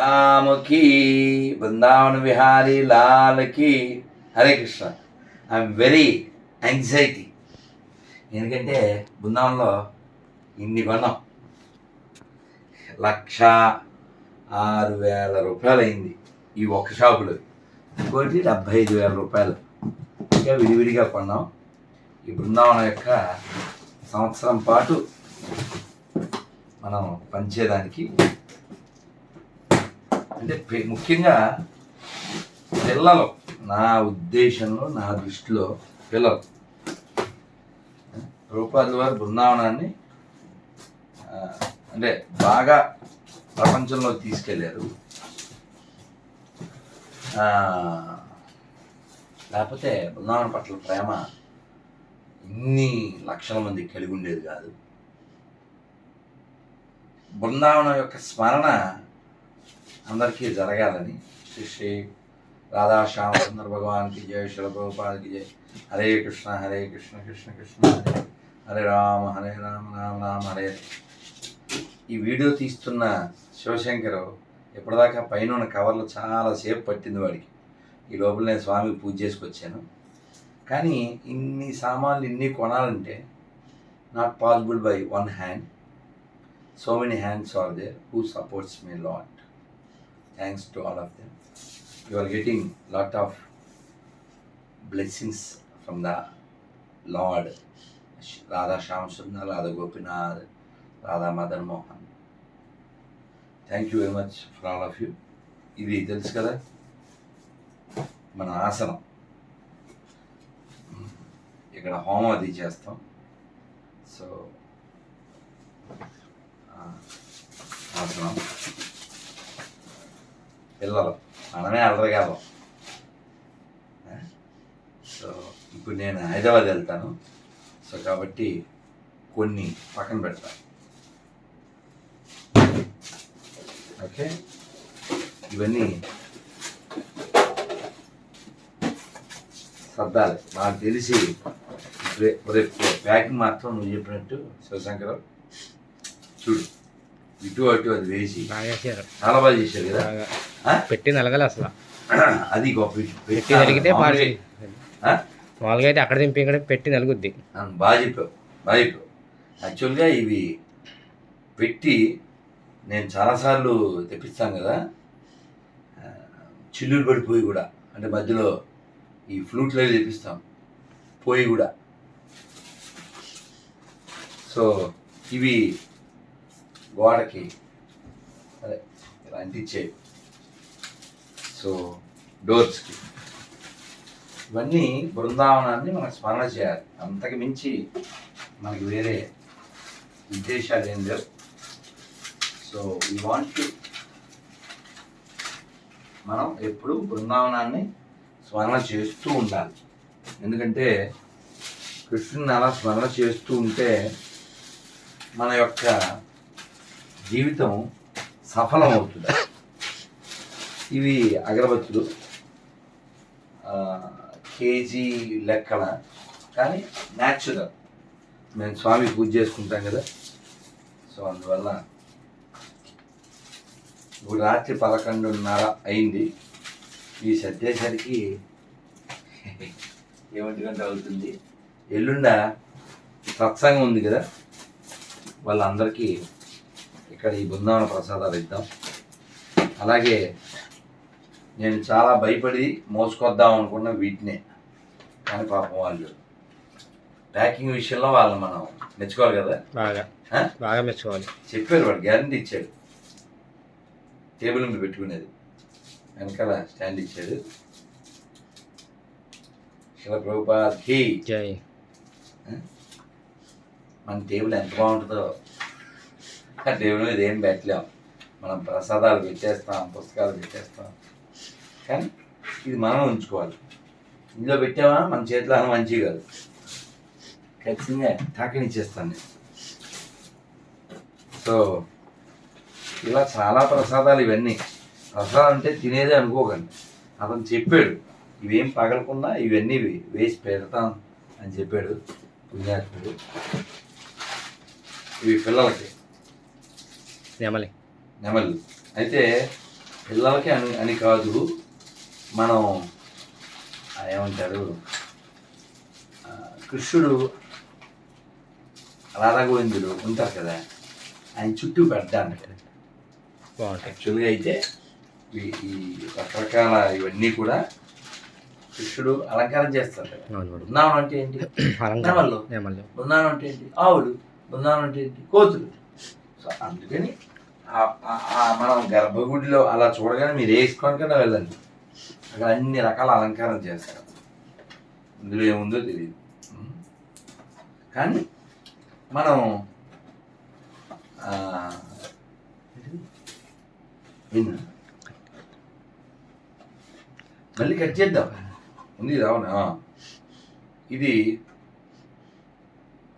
రాముకి Brindavana Vihari లాలకి Hare Krishna. I'm very anxiety ఎందుకంటే బృందావనంలో ఇన్ని కొన్నాం. లక్ష ఆరు వేల రూపాయలు అయింది ఈ ఒక్క షాపులో. ఇంకోటి డెబ్భై ఐదు వేల రూపాయలు. ఇంకా విడివిడిగా కొన్నాం. ఈ బృందావనం యొక్క సంవత్సరం పాటు మనం పనిచేయడానికి అంటే ముఖ్యంగా పిల్లలు నా ఉద్దేశంలో నా దృష్టిలో పిల్లలు. రూపాయల వారి బృందావనాన్ని అంటే బాగా ప్రపంచంలో తీసుకెళ్ళారు లేకపోతే బృందావన పట్ల ప్రేమ ఇన్ని లక్షల మంది కలిగి ఉండేది కాదు. బృందావనం యొక్క స్మరణ అందరికీ జరగాలని. శ్రీ శ్రీ రాధాశ్యామ సుందర భగవాన్కి జయ శిల జయ హరే కృష్ణ హరే కృష్ణ కృష్ణ కృష్ణ హరే. హరే రామ హరే రామ రామ రామ హరే ఈ వీడియో తీస్తున్న శివశంకర్ ఇప్పటిదాకా పైన ఉన్న కవర్లు చాలాసేపు పట్టింది వాడికి. ఈ లోపల నేను స్వామి పూజ చేసుకొచ్చాను. కానీ ఇన్ని సామాన్లు ఇన్ని కొనాలంటే not possible by one hand so many hands are there who supports me lot thanks to all of them you are getting lot of blessings from the lord Radha Shyam Sundar Radha Gopinath Radha Madan Mohan thank you very much for all of you ఇది తెలుసు కదా? మన ఆసనం. ఇక్కడ హోమం అది చేస్తాం. So ఆసనం. పిల్లలు. మనమే అల్లరగలం సో ఇప్పుడు నేను హైదరాబాద్ వెళ్తాను. సో కాబట్టి కొన్ని పక్కన పెడతాను ఓకే? ఇవన్నీ సర్దాలి నాకు తెలిసి రేపు ప్యాకింగ్ మాత్రం నువ్వు చెప్పినట్టు శివశంకర్. చూడు. ఇటు అటు అది వేసి బాగా చేశారు చాలా బాగా చేశారు కదా? బాగా. ఆ? పెట్టి నలగలు అసలు. అది గొప్ప విషయం. పెట్టి నలిగితే పాడి ఆ? మామూలుగా అయితే అక్కడ దింపి ఇక్కడ పెట్టి నలుగుద్ది. ఆ, బాగా చెప్పావు. బాగా చెప్పావు. యాక్చువల్గా ఇవి పెట్టి నేను చాలాసార్లు తెప్పిస్తాను కదా? ఆ, చిల్లులు పడిపోయి కూడా. అంటే మధ్యలో ఈ ఫ్లూట్లో తెప్పిస్తాం. పోయి కూడా. సో ఇవి గోడకి. అదే ఇలా అంటించే. సో డోర్స్కి. ఇవన్నీ బృందావనాన్ని మనం స్మరణ చేయాలి. అంతకు మించి మనకి వేరే ఉద్దేశాలు ఏం లేవు. సో ఈ వాంట్ టు మనం ఎప్పుడు బృందావనాన్ని స్మరణ చేస్తూ ఉండాలి. ఎందుకంటే కృష్ణుని అలా స్మరణ చేస్తూ ఉంటే మన యొక్క జీవితం సఫలం అవుతుంది ఇవి అగరబత్తులు కేజీ లెక్కన కానీ న్యాచురల్ మేము స్వామి పూజ చేసుకుంటాం కదా. సో అందువల్ల ఇప్పుడు రాత్రి పదకొండున్నర అయింది. ఈ సర్దేసరికి ఏమంటి గంట అవుతుంది? ఎల్లుండ సత్సంగం ఉంది కదా. వాళ్ళందరికీ ఇక్కడ ఈ బృందావన ప్రసాదాలు ఇద్దాం. అలాగే నేను చాలా భయపడి మోసుకొద్దాం అనుకున్న వీటినే. కానీ పాపం వాళ్ళు ప్యాకింగ్ విషయంలో వాళ్ళని మనం మెచ్చుకోవాలి కదా? బాగా? బాగా మెచ్చుకోవాలి. చెప్పారు వాడు గ్యారంటీ ఇచ్చాడు. టేబుల్ మీద పెట్టుకునేది. వెనకాల స్టాండ్ ఇచ్చాడు. శిల ప్రభుపాద్కి జై. మన టేబుల్ ఎంత బాగుంటుందో. ఆ మీద ఏం పెట్టలేం. మనం ప్రసాదాలు పెట్టేస్తాం పుస్తకాలు పెట్టేస్తాం. కానీ ఇది మనం ఉంచుకోవాలి. ఇందులో పెట్టామా? మన చేతిలో అన్న కాదు. ఖచ్చితంగా తాకనిచ్చేస్తాను నేను. సో ఇలా చాలా ప్రసాదాలు ఇవన్నీ. ప్రసాదం అంటే తినేదే అనుకోకండి. అతను చెప్పాడు ఇవేం పగలకుండా ఇవన్నీ వేసి పెడతాం అని చెప్పాడు పుణ్యాత్ముడు. ఇవి పిల్లలకి. నెమలి. నెమళ్ళు అయితే పిల్లలకి అని అని కాదు మనం ఏమంటారు కృష్ణుడు రాధాగోవిందుడు ఉంటారు కదా ఆయన చుట్టూ పెట్టడానికి యాక్చువల్గా అయితే ఈ ఈ రకరకాల ఇవన్నీ కూడా కృష్ణుడు అలంకారం చేస్తారు బృందావనం అంటే ఏంటి? నెమళ్ళు. బృందావనం అంటే ఏంటి? ఆవులు. బృందావనం అంటే ఏంటి? కోతులు. సో అందుకని మనం గర్భగుడిలో అలా చూడగానే మీరు వేసుకోని వెళ్ళండి. అక్కడ అన్ని రకాల అలంకారం చేస్తారు. ఇందులో ఏముందో తెలియదు. కానీ మనం మళ్ళీ కట్ చేద్దాం. ఉంది అవునా? ఇది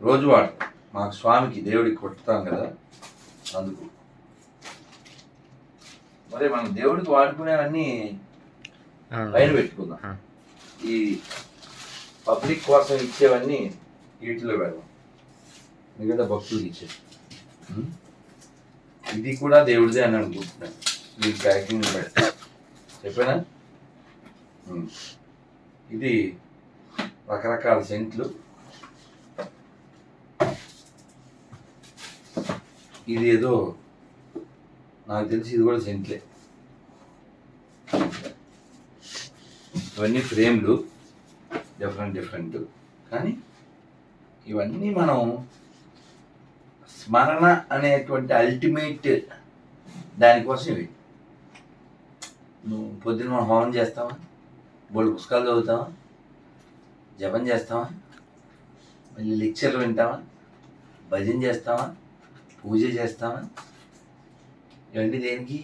రోజువాడు. మాకు స్వామికి దేవుడికి కొట్టుతాం కదా అందుకు. మరి మనం దేవుడికి వాడుకునేవన్నీ బయట పెట్టుకుందాం. ఈ పబ్లిక్ కోసం ఇచ్చేవన్నీ వీటిలో పెడదాం. మిగతా భక్తులకి ఇచ్చే? ఇది కూడా దేవుడిదే అని అనుకుంటున్నాను. ఈ ప్యాకింగ్ చెప్పానా. ఇది రకరకాల సెంట్లు. ఇది ఏదో నాకు తెలిసి ఇది కూడా సెంట్లే ఇవన్నీ ఫ్రేమ్లు. Different different. కానీ ఇవన్నీ మనం స్మరణ అనేటువంటి అల్టిమేట్ దానికోసం ఇవి నువ్వు పొద్దున్న మనం హోమం చేస్తావా? బోల్డ్ పుస్తకాలు చదువుతావా? జపం చేస్తావా? మళ్ళీ లెక్చర్లు వింటావా? భజన చేస్తావా? పూజ చేస్తావా? ఇవన్నీ దేనికి?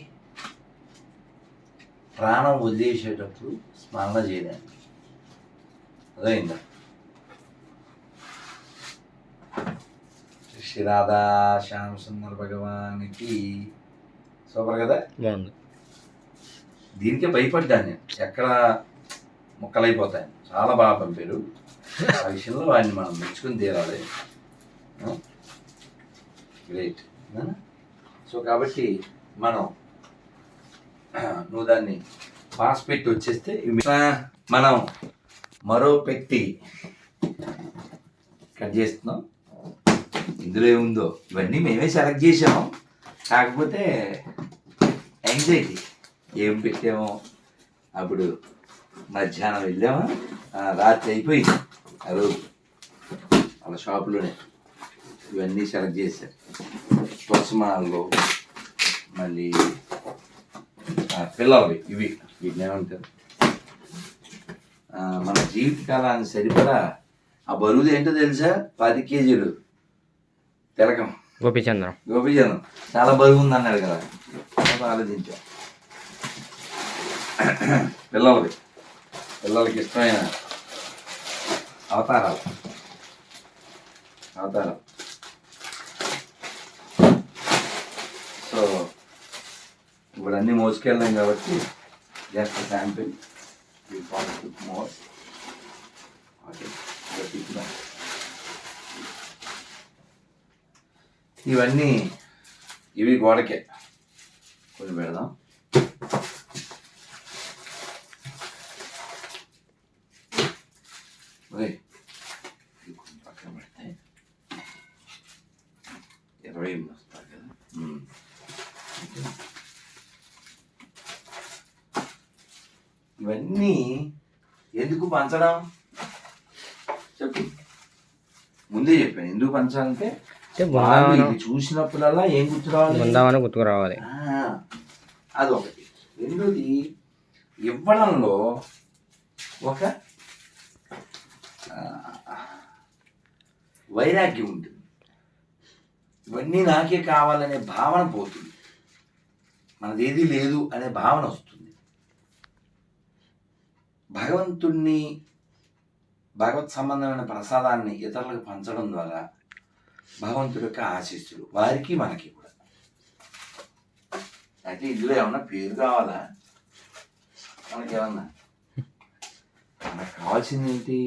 ప్రాణం వదిలేసేటప్పుడు స్మరణ చేయడానికి. అదైందా శ్రీ రాధా శ్యామ సుందర భగవానికి సూపర్ కదా? దీనికే భయపడ్డాను నేను. ఎక్కడ ముక్కలైపోతాయి. చాలా బాగా పంపారు. ఆ విషయంలో వాడిని మనం మెచ్చుకుని తీరాలి. గ్రేట్ సో కాబట్టి మనం నువ్వు దాన్ని పాస్ పెట్టి వచ్చేస్తే ఇవి మనం మరో పెట్టి కట్ చేస్తున్నాం. ఇందులో ఏముందో? ఇవన్నీ మేమే సెలెక్ట్ చేసాము కాకపోతే యాంగ్జైటీ ఏం పెట్టామో? అప్పుడు మధ్యాహ్నం వెళ్ళామా? రాత్రి అయిపోయింది. ఆ రోజు వాళ్ళ షాపులోనే ఇవన్నీ సెలెక్ట్ చేశారు తులసిమాలలో మళ్ళీ పిల్లలవి ఇవి వీటిని ఏమంటారు? మన జీవితకాలానికి సరిపడా ఆ బరువులు ఏంటో తెలుసా? పది కేజీలు తిలకం. గోపీచంద్రం గోపీజనం చాలా బరువు ఉంది అన్నాడు కదా ఆలోచించా. పిల్లలవి. పిల్లలకి ఇష్టమైన అవతారాలు. అవతారాలు సో ఇప్పుడు అన్నీ మోసుకెళ్ళాం కాబట్టి జస్ట్ శాంపిల్ మోర్ ఓకే ఇవన్నీ ఇవి గోడకే. కొన్ని పెడదాం. ఓయ్, పక్కన పెడితే ఇరవై ఇవన్నీ ఎందుకు పంచడం? చెప్పు. ముందే చెప్పాను. ఎందుకు పంచాలంటే వాళ్ళు చూసినప్పుడల్లా ఏం గుర్తు రావాలి బృందావనం గుర్తుకు రావాలి ఆ, అదొకటి. రెండోది ఇవ్వడంలో ఒక వైరాగ్యం ఉంటుంది. ఇవన్నీ నాకే కావాలనే భావన పోతుంది. మనదేది లేదు అనే భావన వస్తుంది. భగవంతుణ్ణి భగవత్ సంబంధమైన ప్రసాదాన్ని ఇతరులకు పంచడం ద్వారా భగవంతుడి యొక్క ఆశీస్సులు వారికి మనకి కూడా. అయితే ఇందులో ఏమన్నా పేరు కావాలా? మనకేమన్నా? మనకు కావాల్సింది ఏంటి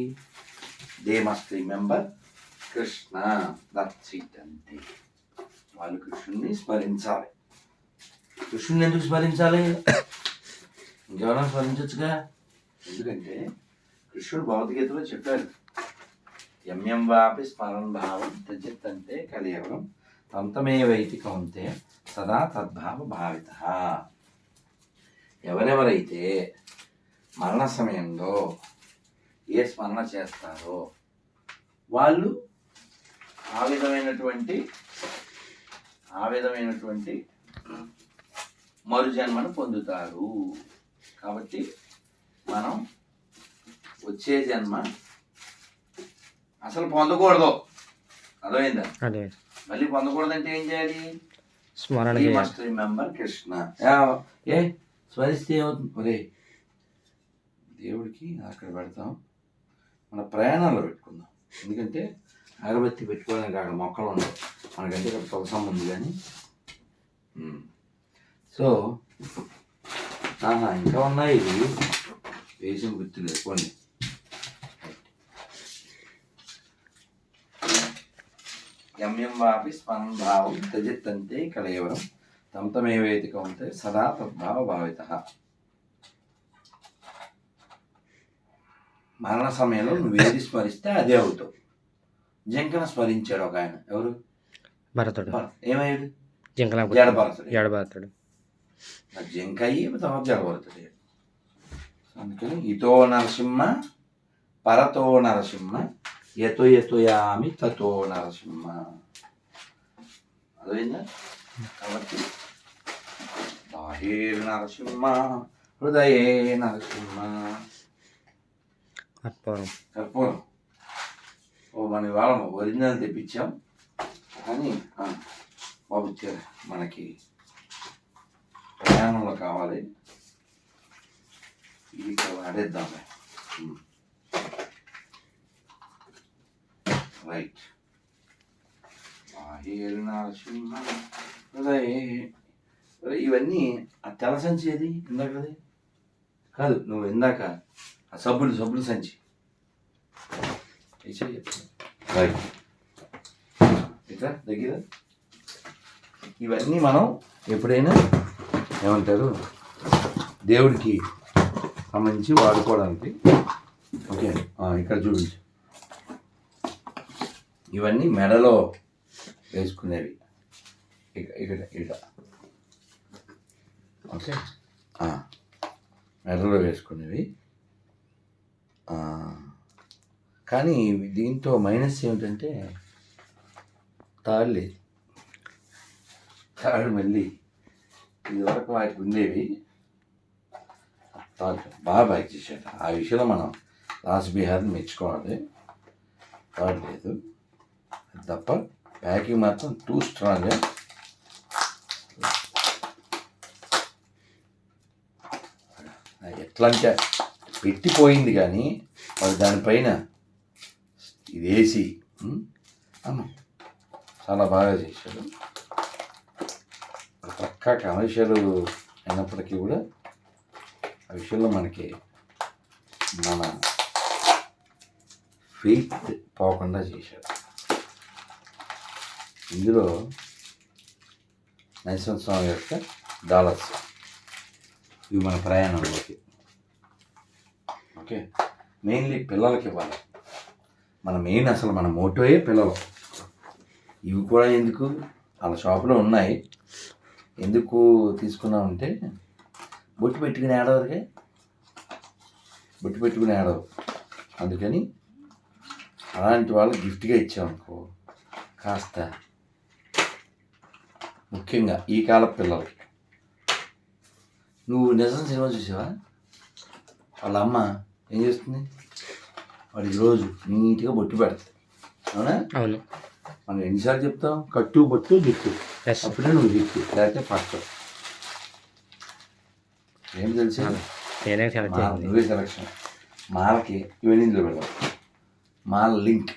they must remember Krishna that's it అంతే వాళ్ళు కృష్ణుని స్మరించాలి. కృష్ణుని ఎందుకు స్మరించాలి? ఇంకెవరైనా స్మరించవచ్చుగా ఎందుకంటే కృష్ణుడు భగవద్గీతలో చెప్పారు ఎంఎం వాపి స్మరణ భావం త్యజిత్ అంటే కలియవరం తంతమే వైతి కౌంతే సదా తద్భావ భావిత. ఎవరెవరైతే మరణ సమయంలో ఏ స్మరణ చేస్తారో వాళ్ళు ఆ విధమైనటువంటి ఆ విధమైనటువంటి మరుజన్మను పొందుతారు. కాబట్టి మనం వచ్చే జన్మ అసలు పొందకూడదు. అర్థమైందా? మళ్ళీ పొందకూడదంటే ఏం చేయాలి? స్మరణ ఈ చేయాలి. మస్ట్ రిమెంబర్ కృష్ణ యా- ఏ స్మరిస్తే ఏమవుతుంది? ఒరే దేవుడికి అక్కడ పెడతాం. మన ప్రయాణాల్లో పెట్టుకుందాం. ఎందుకంటే అగరబత్తి పెట్టుకోవడానికి అక్కడ మొక్కలు ఉండవు. మనకంటే ఇక్కడ తులసం ఉంది కానీ. సో ఇంకా ఉన్నాయి వేసిన గుర్తులేదు. కొన్ని యమ్యం వాపి స్మరణ భావం త్యజిత్తంతే కలయవరం తం తమేవేతి కౌంతే సదా తద్భావ భావిత. మరణ సమయంలో నువ్వు ఏది స్మరిస్తే అదే అవుతావు. జంకన స్మరించాడు ఒక ఆయన. ఎవరు? భరతుడు. భరత్. ఏమయ్యాడు? జింకలా జడభరతుడు. జడ భరతుడు ఆ జింక అయ్యి తర్వాత జడభరతుడు. అందుకని ఇతో నరసింహ పరతో నరసింహ ఎతో ఎతోయామి తతో నరసింహ. అదైందా కాబట్టి బాహేర్ నరసింహ హృదయే నరసింహ. కర్పూరం. కర్పూరం. ఓ మన ఇవాళ ఒరిజినల్ తెప్పించాం. కానీ బాబు మనకి ప్రయాణంలో కావాలి. ఇంకా వాడేద్దామే రైట్ బాహేరు నరసింహ ఇవన్నీ ఆ తెల సంచి ఏది ఇందాకది కాదు నువ్వు ఇందాక ఆ సబ్బులు సబ్బులు సంచి ఇచ్చే రైట్ ఇట్లా దగ్గర ఇవన్నీ మనం ఎప్పుడైనా ఏమంటారు దేవుడికి సంబంధించి వాడుకోవడానికి. ఓకే ఇక్కడ చూపించు. ఇవన్నీ మెడలో వేసుకునేవి. ఇక- ఇక్కడ ఇక్కడ ఓకే. మెడలో వేసుకునేవి. కానీ దీంతో మైనస్ ఏమిటంటే లేదు తాడు మళ్ళీ ఇది వరకు వాటికి ఉండేవి. బాగా బ్యాక్ చేశాడు. ఆ విషయంలో మనం లాస్ట్ బీహార్ని మెచ్చుకోవాలి. తాడు లేదు. తప్ప ప్యాకింగ్ మాత్రం టూ స్ట్రాంగ్ ఎట్లా అంటే పెట్టిపోయింది కానీ మరి దానిపైన ఇది వేసి అమ్మ చాలా బాగా చేశాడు. పక్కా కమర్షియల్ అయినప్పటికీ కూడా ఆ విషయంలో మనకి మన ఫెయిత్ పోకుండా చేశాడు. ఇందులో నరసింహ స్వామి యొక్క డాలర్స్ ఇవి మన ప్రయాణంలోకి. ఓకే? మెయిన్లీ పిల్లలకి ఇవ్వాలి. మన మెయిన్ అసలు మన మోటోయే పిల్లలు. ఇవి కూడా ఎందుకు? వాళ్ళ షాపులో ఉన్నాయి. ఎందుకు తీసుకున్నామంటే బొట్టు పెట్టుకుని ఏడవరికే బొట్టు పెట్టుకుని ఏడవు అందుకని అలాంటి వాళ్ళు గిఫ్ట్గా ఇచ్చామనుకో కాస్త ముఖ్యంగా ఈ కాల పిల్లలకి. నువ్వు నిజం సినిమా చూసావా? వాళ్ళ అమ్మ ఏం చేస్తుంది? వాడికి రోజు నీట్గా బొట్టు పెడుతుంది. అవునా? అవును. మనం ఎన్నిసార్లు చెప్తాం? కట్టు బొట్టు దిక్కు అప్పుడే నువ్వు దిక్కు లేకపోతే పట్టు ఏం తెలిసి? నేనే సెలెక్ట్ నువ్వే సెలక్షన్ మాలకి ఇవన్నీ ఇందులో పెడదాం? మాల లింక్.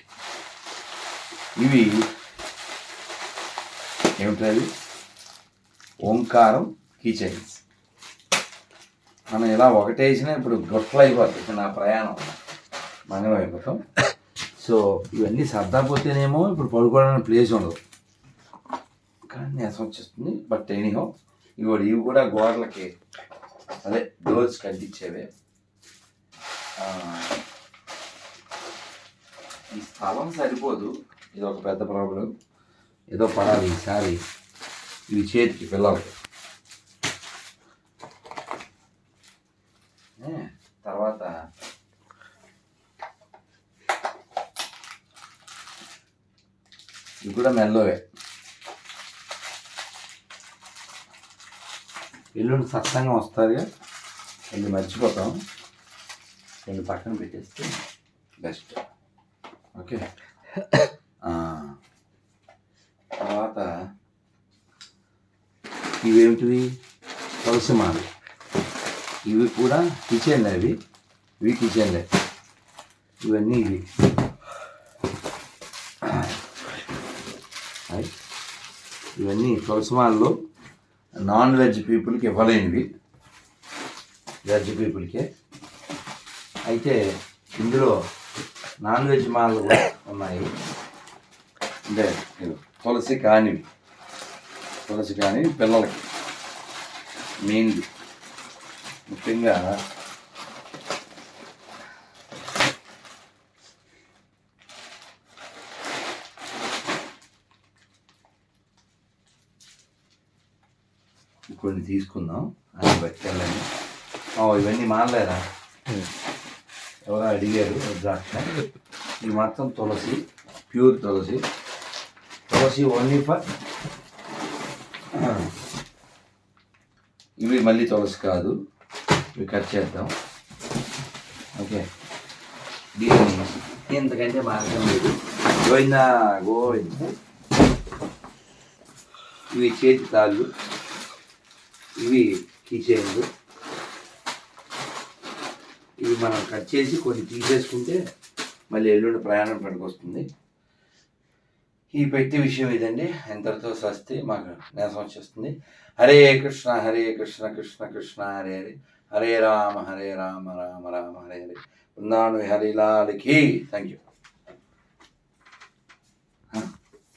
ఇవి ఏమిటది ఓంకారం కీచైన్స్. మనం ఇలా ఒకటేసినా ఇప్పుడు గొట్టలు అయిపోతుంది నా ప్రయాణం. మంగళం అయిపోతాం. సో ఇవన్నీ సర్దాపోతేనేమో ఇప్పుడు పడుకోవడానికి ప్లేస్ ఉండదు. కానీ నేసం వచ్చేస్తుంది. బట్ ఎనీహో ఇవి ఇవి కూడా గోడలకి అదే డోర్స్ కట్టించేవే ఈ స్థలం సరిపోదు. ఇది ఒక పెద్ద ప్రాబ్లం. ఏదో పడాలి ఈసారి. ఇవి చేతికి పిల్లలకి. తర్వాత ఇవి కూడా మెల్లవే. ఎల్లుండి సత్సంగం వస్తారుగా. కొన్ని మర్చిపోతాం. కొన్ని పక్కన పెట్టేస్తే బెస్ట్. ఓకే? తర్వాత ఇవేమిటివి? తులసిమాలు ఇవి కూడా కిచెన్లు అవి. ఇవి కిచెన్లే. ఇవన్నీ ఇవి. ఇవన్నీ తులసిమాలలో నాన్ వెజ్ పీపుల్కి ఇవ్వలేనివి. వెజ్ పీపుల్కే. అయితే ఇందులో నాన్ వెజ్ మాలు కూడా ఉన్నాయి. అంటే తులసి కానివి. తులసి కానీ పిల్లలకి. మెయిన్లీ ముఖ్యంగా కొన్ని తీసుకుందాం. అని పట్టుకెళ్ళండి ఓ ఇవన్నీ మానలేదా? ఎవరో అడిగారు ద్రాక్ష. ఇది మొత్తం తులసి ప్యూర్ తులసి. తులసి ఓన్లీ ఫర్ ఇవి మళ్ళీ తులసి కాదు. ఇవి కట్ చేద్దాం. ఓకే. దీన్ని ఇంతకంటే మార్గం లేదు. గోవిందా గోవింద. ఇవి చేతి తాళ్ళు. ఇవి కీచైన్లు ఇవి మనం కట్ చేసి కొన్ని తీసేసుకుంటే మళ్ళీ ఎల్లుండి ప్రయాణం పనికొస్తుంది. ఈ పెట్టి విషయం ఇదండి ఎంతటితో సస్తే మాకు నేసం వచ్చేస్తుంది. హరే కృష్ణ హరే కృష్ణ కృష్ణ కృష్ణ హరే హరే. హరే రామ హరే రామ రామ రామ హరే హరే. బృందావన హరిలాల్కి థ్యాంక్ యూ